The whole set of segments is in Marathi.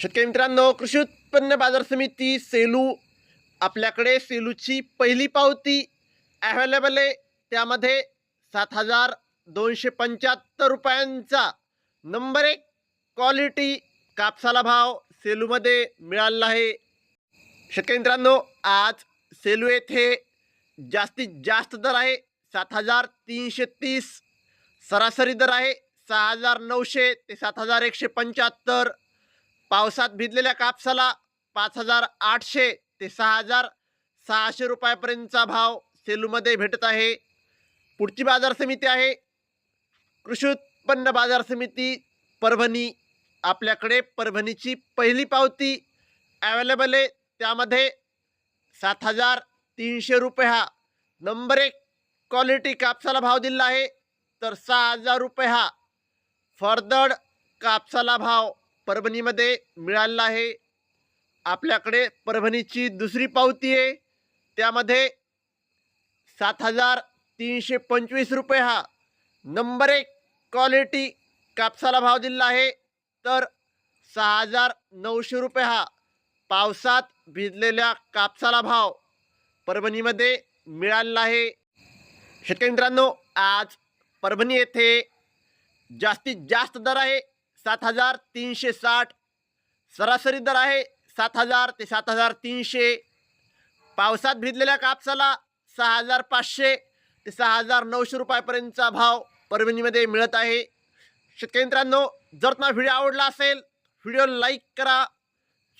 शेतकरी मित्रांनो कृषी उत्पन्न बाजार समिती सेलू आपल्याकडे सेलूची पहिली पावती अवेलेबल आहे. त्यामध्ये सात हजार दोनशे पंच्याहत्तर रुपयांचा नंबर एक क्वालिटी कापसाला भाव सेलूमध्ये मिळालेला आहे. शेतकरी मित्रांनो आज सेलू येथे जास्तीत जास्त दर आहे. सात हजार तीनशे तीस सरासरी दर आहे. सहा हजार नऊशे ते सात हजार एकशे पंच्याहत्तर. पावसात भिजलेल्या कापसाला पाच हजार आठशे ते सहा हजार सहाशे रुपयापर्यंतचा भाव सेलूमध्ये भेटत आहे. पुढची बाजार समिती आहे. कृषी उत्पन्न बाजार समिती परभणी. आपल्याकडे परभणीची पहिली पावती अवेलेबल आहे. त्यामध्ये सात हजार तीनशे रुपये हा नंबर एक क्वालिटी कापसाला भाव दिला आहे. तर सहा हजार रुपये हा फरदड कापसाला भाव परभणीमध्ये मिळालेला आहे. आपल्याकडे परभणीची दुसरी पावती आहे. त्यामध्ये सात हजार तीनशे पंचवीस रुपये हा नंबर एक क्वालिटी कापसाला भाव दिलेला आहे. तर सहा हजार नऊशे रुपये हा पावसात भिजलेल्या कापसाला भाव परभणीमध्ये मिळालेला आहे. शेतकरी मित्रांनो आज परभणी येथे जास्तीत जास्त दर आहे. सात हजार तीनशे साठ. सरासरी दर आहे सात हजार ते सात हजार तीनशे. पावसात भिजलेल्या कापसाला सहा हजार पाचशे ते सहा हजार नऊशे रुपयापर्यंतचा भाव परभणीमध्ये मिळत आहे. शेतकरी मित्रांनो जर तुम्हाला व्हिडिओ आवडला असेल व्हिडिओ लाईक करा.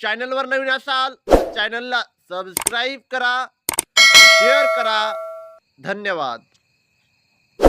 चॅनलवर नवीन असाल चॅनलला सबस्क्राईब करा शेअर करा. धन्यवाद.